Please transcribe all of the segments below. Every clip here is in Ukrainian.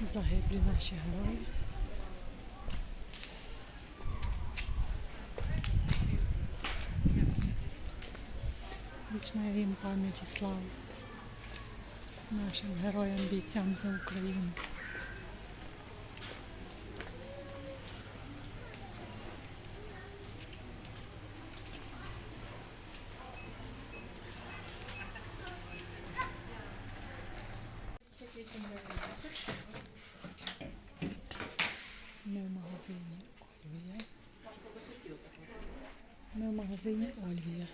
Загиблі наші герої. Вічна їм пам'ять і слава нашим героям, бійцям за Україну. Ми в магазині Ольвія. Ми в магазині Ольвія.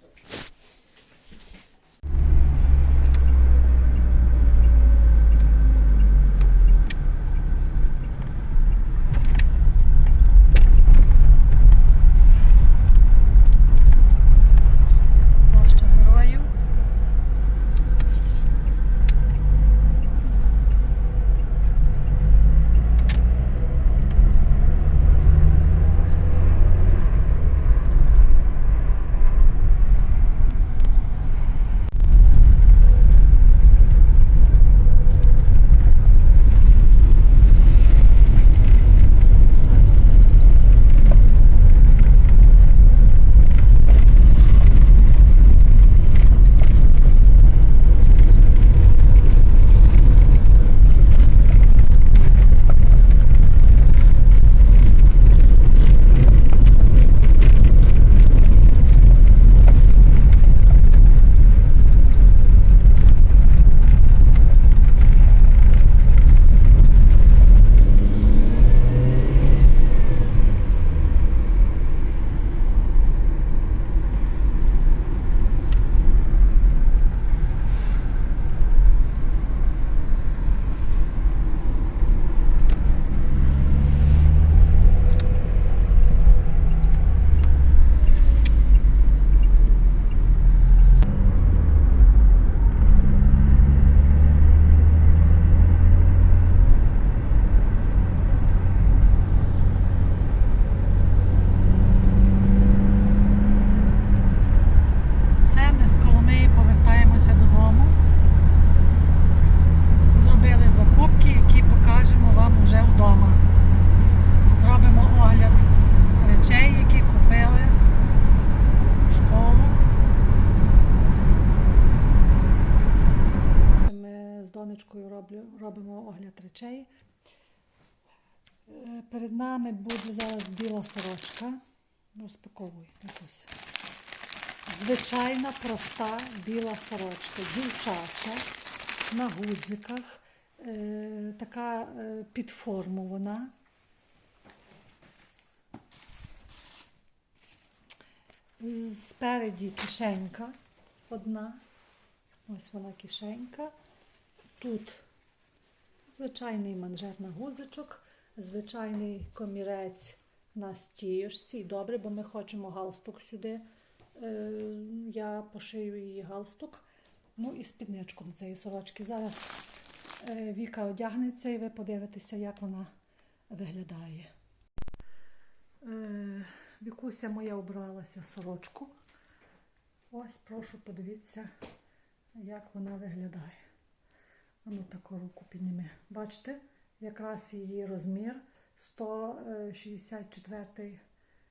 Площа робимо огляд речей. Е, Перед нами буде зараз біла сорочка. Розпаковуй якусь. Звичайна проста біла сорочка, дівчача на гудзиках, е, така е, під форму вона. Спереді кишенька одна. Ось вона кишенька. Тут звичайний манжет на гудзичок, звичайний комірець на стіюшці. І добре, бо ми хочемо галстук сюди. Е, Я пошию її галстук. Ну і спідничку до цієї сорочки. Зараз е, Віка одягнеться і ви подивитеся, як вона виглядає. Е, Вікуся моя обралася сорочку. Ось, прошу, подивіться, як вона виглядає. Ну, таку руку. Бачите, якраз її розмір 164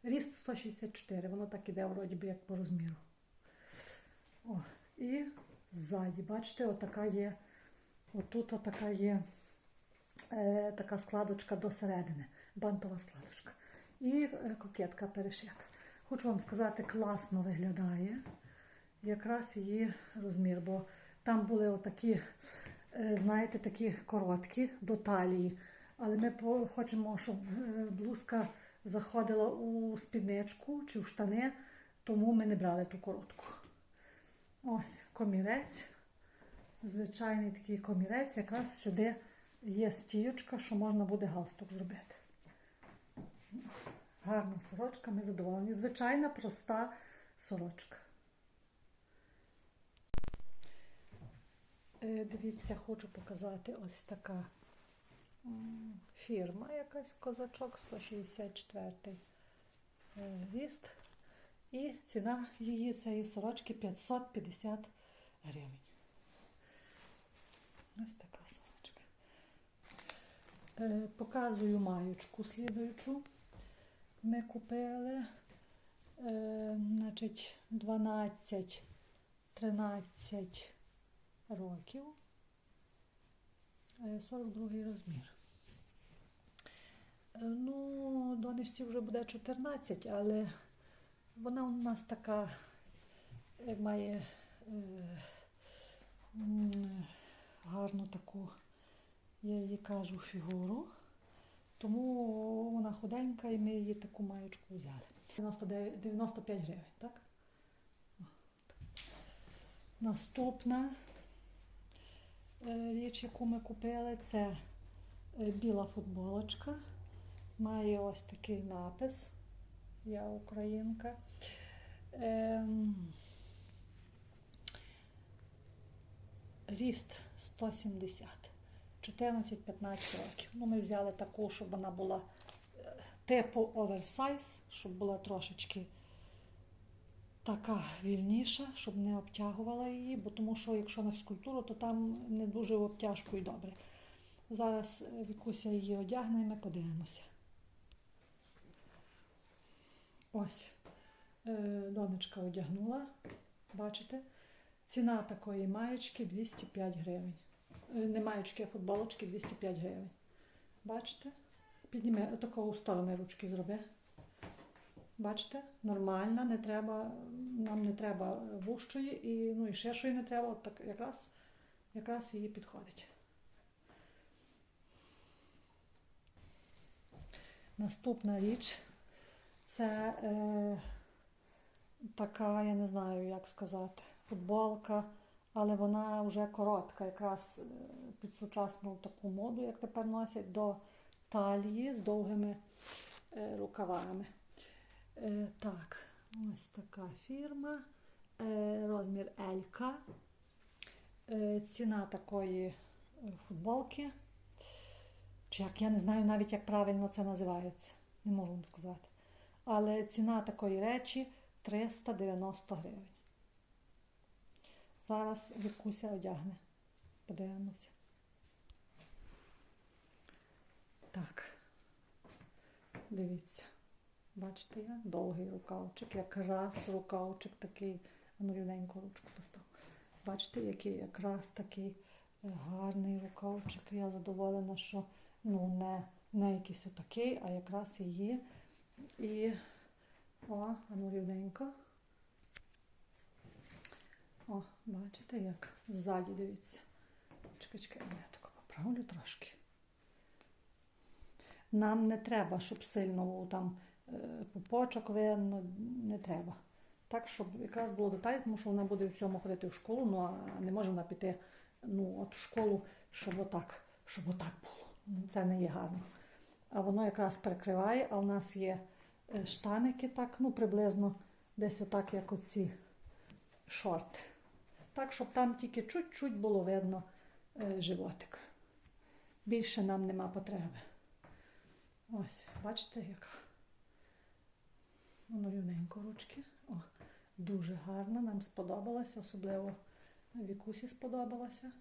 Ріст 164, воно так іде, вроді би, як по розміру. О, і ззаді, бачите, отака є, отут отака є е, така складочка до середини, бантова складочка. І е, кокетка перешита. Хочу вам сказати, класно виглядає якраз її розмір, бо там були отакі, е, знаєте, такі короткі до талії. Але ми хочемо, щоб е, блузка заходила у спідничку чи в штани, тому ми не брали ту коротку. Ось комірець. Звичайний такий комірець, якраз сюди є стіючка, що можна буде галстук зробити. Гарна сорочка, ми задоволені. Звичайна, проста сорочка. Дивіться, хочу показати ось така фірма, якась козачок 164 е, ріст. І ціна її цієї сорочки 550 гривень. Ось така сорочка. Е, Показую маючку слідуючу. Ми купили е, значить, 12 13 років. Е, 42 розмір. Е, Ну, донечці вже буде 14, але вона у нас така е, має е, гарну таку, я їй кажу, фігуру. Тому вона худенька і ми її таку маєчку взяли. 99, 95 гривень, так? Наступна е, річ, яку ми купили, це е, біла футболочка. Має ось такий напис. Я українка. Ем, ріст 170. 14-15 років. Ну, ми взяли таку, щоб вона була е, типу оверсайз, щоб була трошечки така вільніша, щоб не обтягувала її, бо тому що якщо на фізкультуру, то там не дуже обтяжку і добре. Зараз е, Вікуся її одягне і ми подивимося. Ось, е, донечка одягнула, бачите? Ціна такої маєчки 205 гривень. Е, Не маєчки, а футболочки 205 гривень. Бачите? Підніми такого сторони ручки зроби. Бачите? Нормальна, не треба, нам не треба вущої і, ну, і ширшої не треба, от так якраз, якраз її підходить. Наступна річ це е, така, я не знаю, як сказати, футболка, але вона вже коротка, якраз е, під сучасну таку моду, як тепер носять, до талії з довгими е, рукавами. Е, так, ось така фірма, е, розмір Елька. Е, ціна такої е, футболки. Чи як я не знаю навіть, як правильно це називається. Не можу вам сказати. Але ціна такої речі 390 гривень. Зараз Вікуся одягне. Подивимося. Так. Дивіться. Бачите, я довгий рукавчик, якраз рукавчик такий, ну рівненько ручку постав. Бачите, який якраз такий е, гарний рукавчик. Я задоволена, що ну, не, не якийсь отакий, а якраз її. І о, ну рівненько. О, бачите, як ззаді дивіться. Чекай, чекай, я тако поправлю трошки. Нам не треба, щоб сильно там пупочок видно, не треба. Так, щоб якраз було деталь, тому що вона буде в цьому ходити в школу, ну а не може вона піти ну, от в школу, щоб отак, щоб отак було. Це не є гарно. А воно якраз перекриває, а у нас є е, штаники так, ну приблизно десь отак, як оці шорти. Так, щоб там тільки чуть-чуть було видно е, животик. Більше нам нема потреби. Ось, бачите, яка. Воно рівненько ручки. О, дуже гарно, нам сподобалося, особливо Вікусі сподобалося.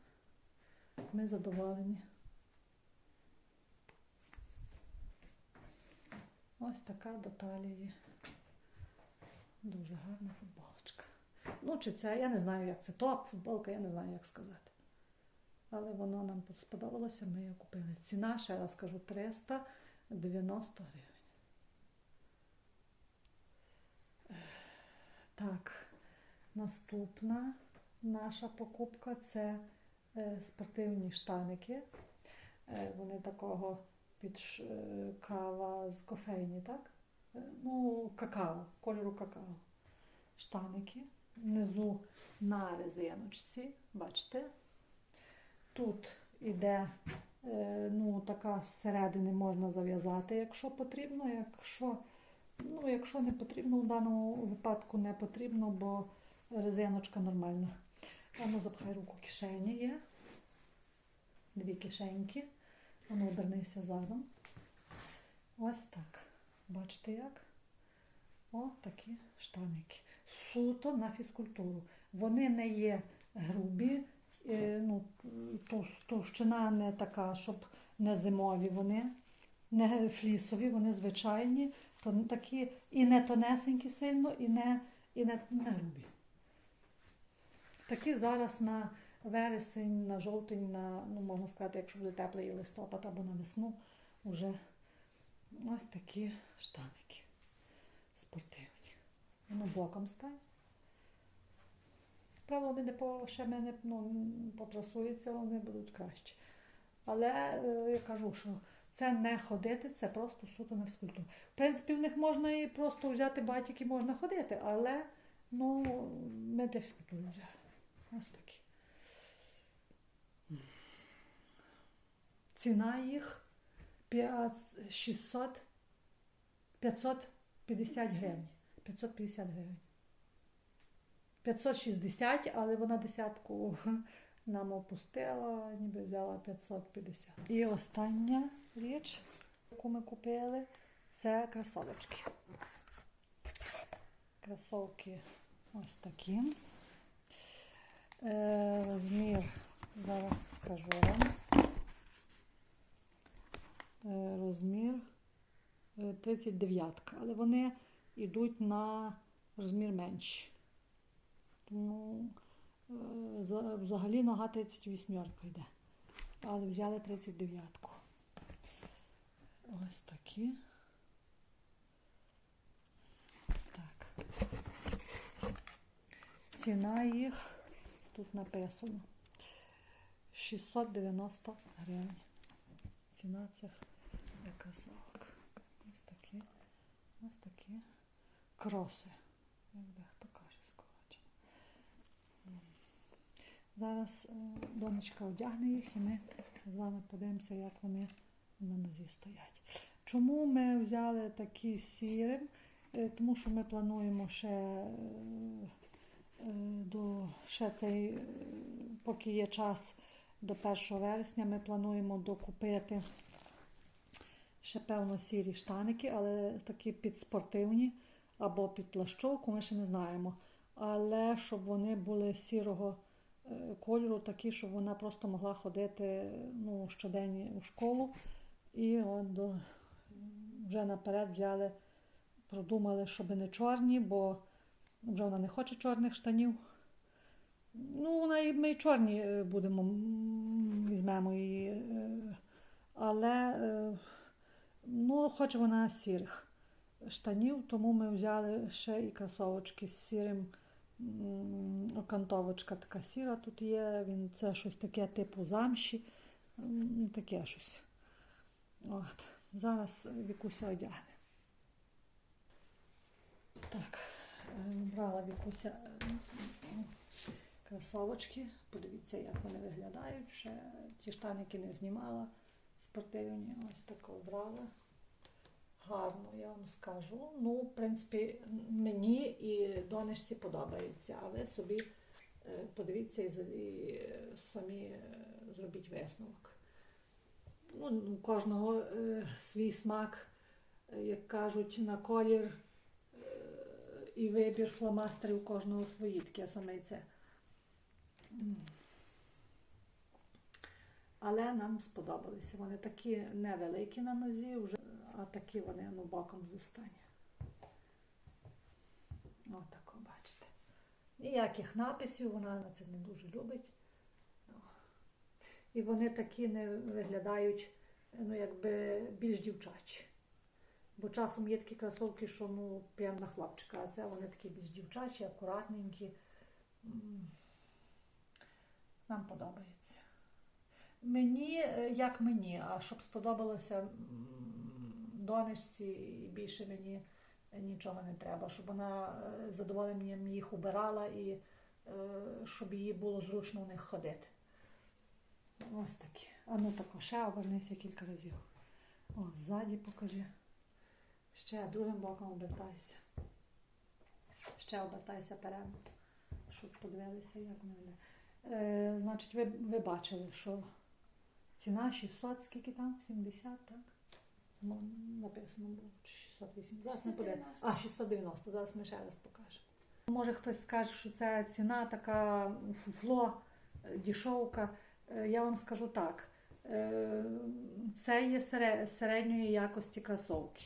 Ми задоволені. Ось така до талії. Дуже гарна футболочка. Ну, чи це, я не знаю, як це топ, футболка, я не знаю, як сказати. Але воно нам сподобалося, ми її купили. Ціна, ще раз кажу, 390 гривень. Так, наступна наша покупка це е, спортивні штаники. Е, вони такого під е, кава з кофейні, так? Ну, какао, кольору какао. Штаники. Внизу на резиночці, бачите? Тут іде, ну, така зсередини можна зав'язати, якщо потрібно. Якщо, ну, якщо не потрібно, в даному випадку не потрібно, бо резиночка нормальна. Воно запхай руку кишені є. Дві кишеньки. Воно обернися задом. Ось так. Бачите як? О, такі штаники. Суто на фізкультуру. Вони не є грубі, е, ну, товщина не така, щоб не зимові. Вони не флісові, вони звичайні, то такі і не тонесенькі сильно, і не, і не, не грубі. Такі зараз на вересень, на жовтень, на, ну, можна сказати, якщо буде теплий листопад або на весну, вже ось такі штаники спортивні. Воно боком стань. Правда, вони не по, ще мене ну, попрасуються, вони будуть краще. Але е, я кажу, що це не ходити, це просто суто на фізкультуру. В принципі, в них можна і просто взяти батіки, можна ходити, але ну, ми для фізкультури взяли. Ось такі. Ціна їх 600, 550 гривень. 550 гривень. 560, але вона десятку нам опустила, ніби взяла 550. І остання річ, яку ми купили, це кросовочки. Кросовки ось такі. Е, розмір, зараз скажу вам. Е, розмір е, 39, але вони йдуть на розмір менший. Тому е, взагалі нога 38 йде. Але взяли 39-ку. Ось такі. Так. Ціна їх тут написано 690 гривень. Ціна цих кросовок. Ось такі. Ось такі кроси. Зараз е, донечка одягне їх і ми з вами подивимося, як вони на нозі стоять. Чому ми взяли такі сірим? Е, Тому що ми плануємо ще, е, до, ще цей, поки є час до 1 вересня, ми плануємо докупити ще певно сірі штаники, але такі підспортивні або під плащовку, ми ще не знаємо. Але щоб вони були сірого кольору, такі, щоб вона просто могла ходити ну, щодень у школу. І от до, вже наперед взяли, продумали, щоб не чорні, бо вже вона не хоче чорних штанів. Ну, вона і ми і чорні е, будемо, візьмемо її. е, Але е, ну, хоче вона сірих штанів, тому ми взяли ще і кросовочки з сірим. Окантовочка така сіра тут є. Він це щось таке типу замші. Таке щось. От. Зараз Вікуся одягне. Так, е, брала Вікуся е, кросовочки. Подивіться, як вони виглядають. Ще ті штаники не знімала спортивні. Ось тако брала. Гарно, я вам скажу. Ну, в принципі, мені і донечці подобається, а ви собі е, подивіться і, е, самі е, зробіть висновок. Ну, у кожного свій смак, як кажуть, на колір і вибір фломастерів кожного свої, таке саме це. Але нам сподобалися. Вони такі невеликі на нозі, вже, а такі вони ну, боком зустань. Отако, бачите. Ніяких написів, вона на це не дуже любить. І вони такі не виглядають, ну, якби більш дівчачі. Бо часом є такі кросовки, що ну, прямо на хлопчика, а це вони такі більш дівчачі, акуратненькі. Нам подобається. Мені, е, як мені, а щоб сподобалося донечці, і більше мені нічого не треба, щоб вона е, задоволенням їх убирала і е, щоб їй було зручно в них ходити. Ось такі. А ну тако, ще обернися кілька разів. О, ззаді покажи. Ще другим боком обертайся. Ще обертайся перед, щоб подивилися, як йде. Е, значить, ви, ви бачили, що ціна 600, скільки там? 70, так? Ну, написано було 680. Зараз не буде. А, 690, зараз ми ще раз покажемо. Може хтось скаже, що це ціна така фуфло, е, дішовка. Е, Я вам скажу так. е, Це є середньої якості кросовки.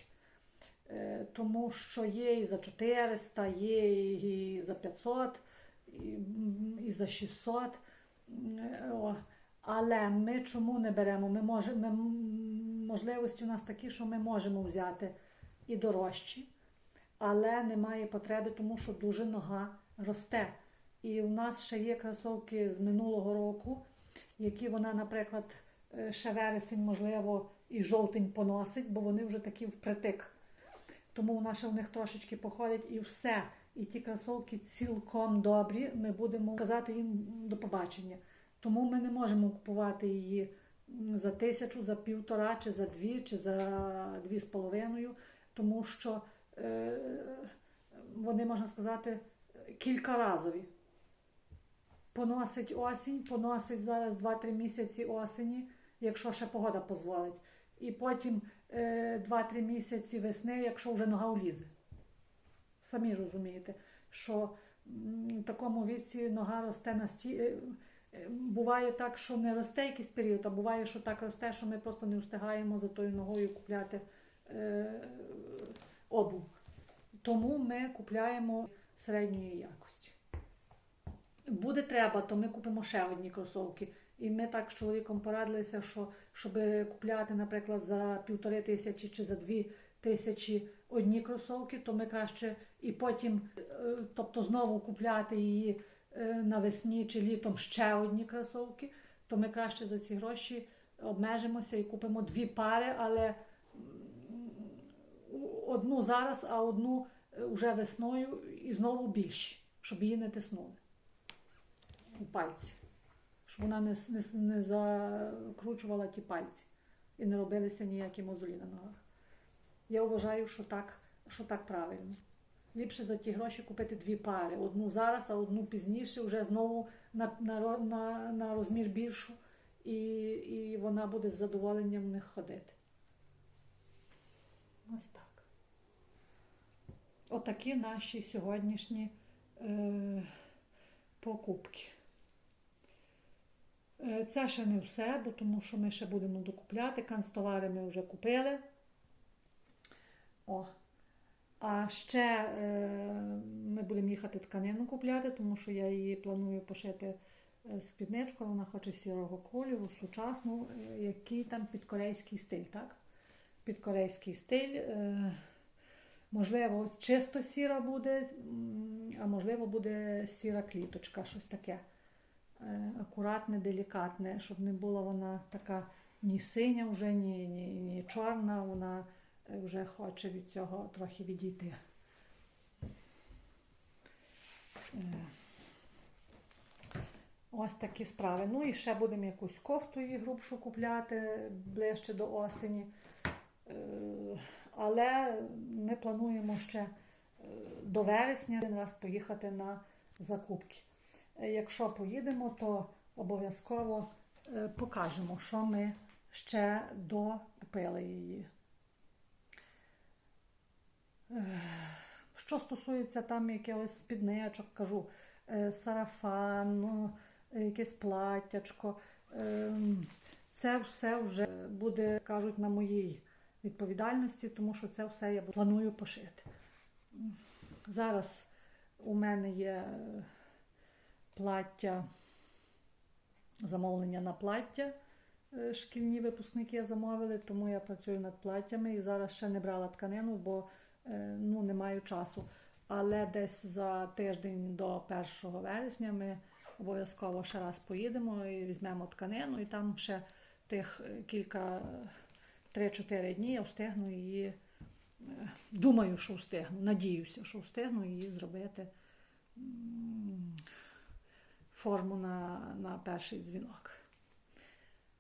Тому що є і за 400, є і за 500, і за 600. Але ми чому не беремо? Ми можемо, можливості у нас такі, що ми можемо взяти і дорожчі, але немає потреби, тому що дуже нога росте. І у нас ще є кросовки з минулого року, які вона, наприклад, е, ще вересень, можливо, і жовтень поносить, бо вони вже такі впритик. Тому нас ще в них трошечки походить і все. І ті кросовки цілком добрі. Ми будемо казати їм до побачення. Тому ми не можемо купувати її за тисячу, за півтора, чи за дві, чи за дві з половиною, тому що е, вони, можна сказати, кількаразові. Поносить осінь, поносить зараз 2-3 місяці осені, якщо ще погода дозволить. І потім е, 2-3 місяці весни, якщо вже нога влізе. Самі розумієте, що в такому віці нога росте насті... е, е, Буває так, що не росте якийсь період, а буває, що так росте, що ми просто не встигаємо за тою ногою купляти е, обув. Тому ми купляємо середньої якості. Буде треба, то ми купимо ще одні кросовки. І ми так з чоловіком порадилися, що щоб купляти, наприклад, за півтори тисячі чи за дві тисячі одні кросовки, то ми краще і потім, е, тобто знову купляти її навесні чи літом ще одні кросовки, то ми краще за ці гроші обмежимося і купимо дві пари, але одну зараз, а одну е, вже весною і знову більші, щоб її не тиснули у пальці. Щоб вона не, не, не закручувала ті пальці і не робилися ніякі мозолі на ногах. Я вважаю, що так, що так правильно. Ліпше за ті гроші купити дві пари. Одну зараз, а одну пізніше, вже знову на, на, на, на розмір більшу, і, і вона буде з задоволенням в них ходити. Ось так. Отакі наші сьогоднішні е, покупки. Е, Це ще не все, бо тому що ми ще будемо докупляти. Канцтовари ми вже купили. О. А ще е, ми будемо їхати тканину купляти, тому що я її планую пошити е, спідничку. Вона хоче сірого кольору, сучасну, е, який там підкорейський стиль, так? Підкорейський стиль. Е, можливо, чисто сіра буде, а можливо, буде сіра кліточка, щось таке е, акуратне, делікатне, щоб не була вона така ні синя, вже, ні, ні, ні чорна, вона е, вже хоче від цього трохи відійти. Е, Ось такі справи. Ну і ще будемо якусь кофту її грубшу купляти ближче до осені. Е, Але ми плануємо ще е, до вересня один раз поїхати на закупки. Якщо поїдемо, то обов'язково покажемо, що ми ще докупили її. Що стосується там якихось спідничок, кажу, е, сарафан, ну, якесь платтячко, ем, це все вже буде, кажуть, на моїй відповідальності, тому що це все я планую пошити. Зараз у мене є плаття, замовлення на плаття. е, Шкільні випускники замовили, тому я працюю над платтями і зараз ще не брала тканину, бо ну, не маю часу. Але десь за тиждень до 1 вересня ми обов'язково ще раз поїдемо і візьмемо тканину, і там ще тих е, кілька, е, 3-4 дні я встигну її. е, Думаю, що встигну, надіюся, що встигну її зробити форму на, на перший дзвінок.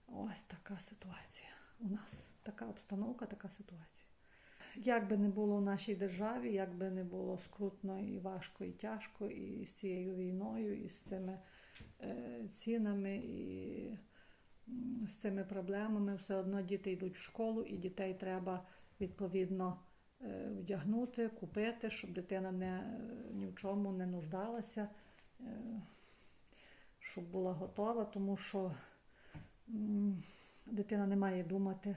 Ось така ситуація у нас. Така обстановка, така ситуація. Як би не було в нашій державі, як би не було скрутно і важко, і тяжко, і з цією війною, і з цими е, цінами, і з цими проблемами. Все одно діти йдуть в школу, і дітей треба відповідно е, вдягнути, купити, щоб дитина не, ні в чому не нуждалася, е, щоб була готова, тому що дитина не має думати,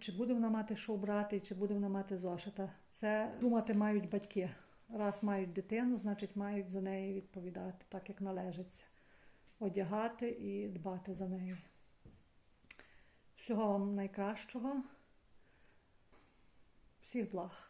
чи буде вона мати що брати, чи буде вона мати зошита. Це думати мають батьки. Раз мають дитину, значить мають за неї відповідати, так як належиться. Одягати і дбати за неї. Всього вам найкращого. Всіх благ.